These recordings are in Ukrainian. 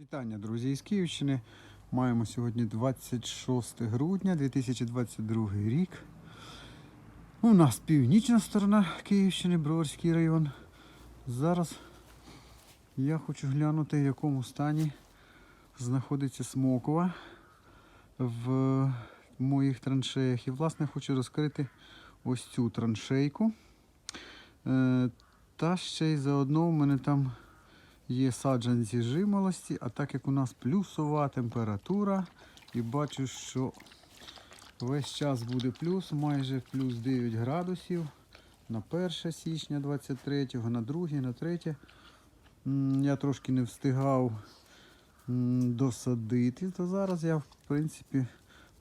Вітання, друзі, із Київщини. Маємо сьогодні 26 грудня 2022 рік. У нас північна сторона Київщини, Броварський район. Зараз я хочу глянути, в якому стані знаходиться Смокова в моїх траншеях. І, власне, хочу розкрити ось цю траншейку. Е, Та ще й заодно в мене там є саджанці жимолості, а так як у нас плюсова температура, і бачу, що весь час буде плюс, майже плюс 9 градусів на 1 січня 23, на 2, на 3. Я трошки не встигав досадити, то зараз я, в принципі,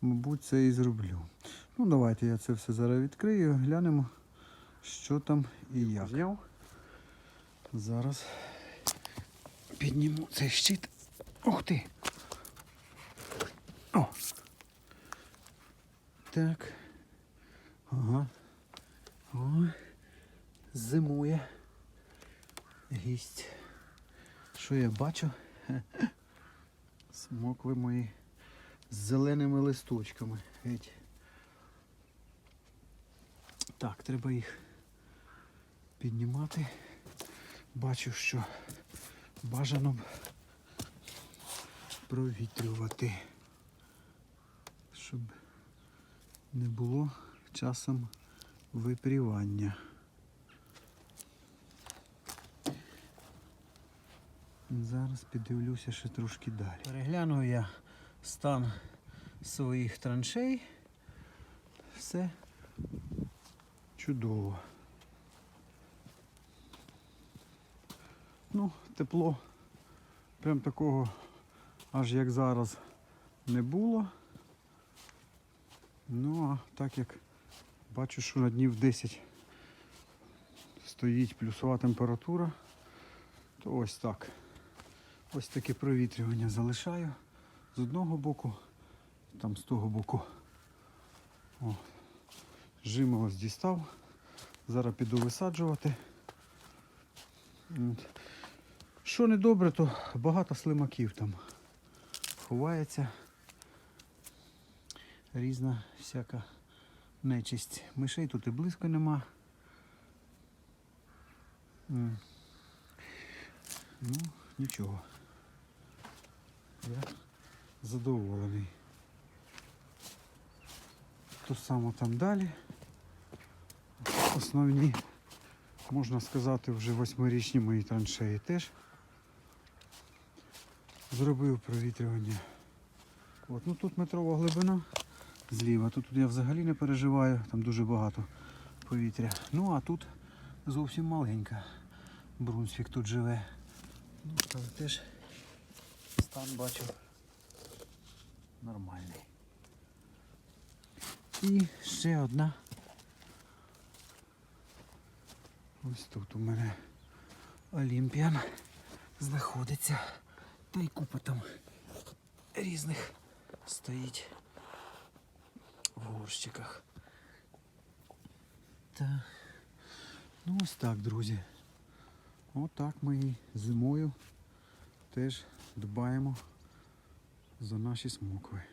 мабуть, це і зроблю. Ну, давайте я це все зараз відкрию, глянемо, що там і як. Зараз підніму цей щит. Ух ти! О! Так. Ага. О. Зимує. Гість. Що я бачу? Хе-хе. Смокви мої з зеленими листочками. Геть. Так, треба їх піднімати. Бачу, що бажано б провітрювати, щоб не було часом випрівання. Зараз піддивлюся ще трошки далі. Перегляну я стан своїх траншей. Все чудово. Ну, тепло прям такого, аж як зараз, не було. Ну, а так як бачу, що на днів 10 стоїть плюсова температура, то ось так. Ось таке провітрювання залишаю з одного боку, там з того боку. О, жимолость дістав. Зараз піду висаджувати. От. Що не добре, то багато слимаків там ховається. Різна всяка нечисть. Мишей тут і близько нема. Ну, нічого. Я задоволений. То саме там далі. Основні, можна сказати, вже восьмирічні мої траншеї теж зробив провітрювання. От, ну тут метрова глибина зліва. Тут я взагалі не переживаю, там дуже багато повітря. Ну а тут зовсім маленька. Брунсвік тут живе. Ну, але теж стан бачу нормальний. І ще одна. Ось тут у мене Олімпіан знаходиться. Та й купа там різних стоїть в горщиках. Та ну ось так, друзі. Отак ми і зимою теж дбаємо за наші смокви.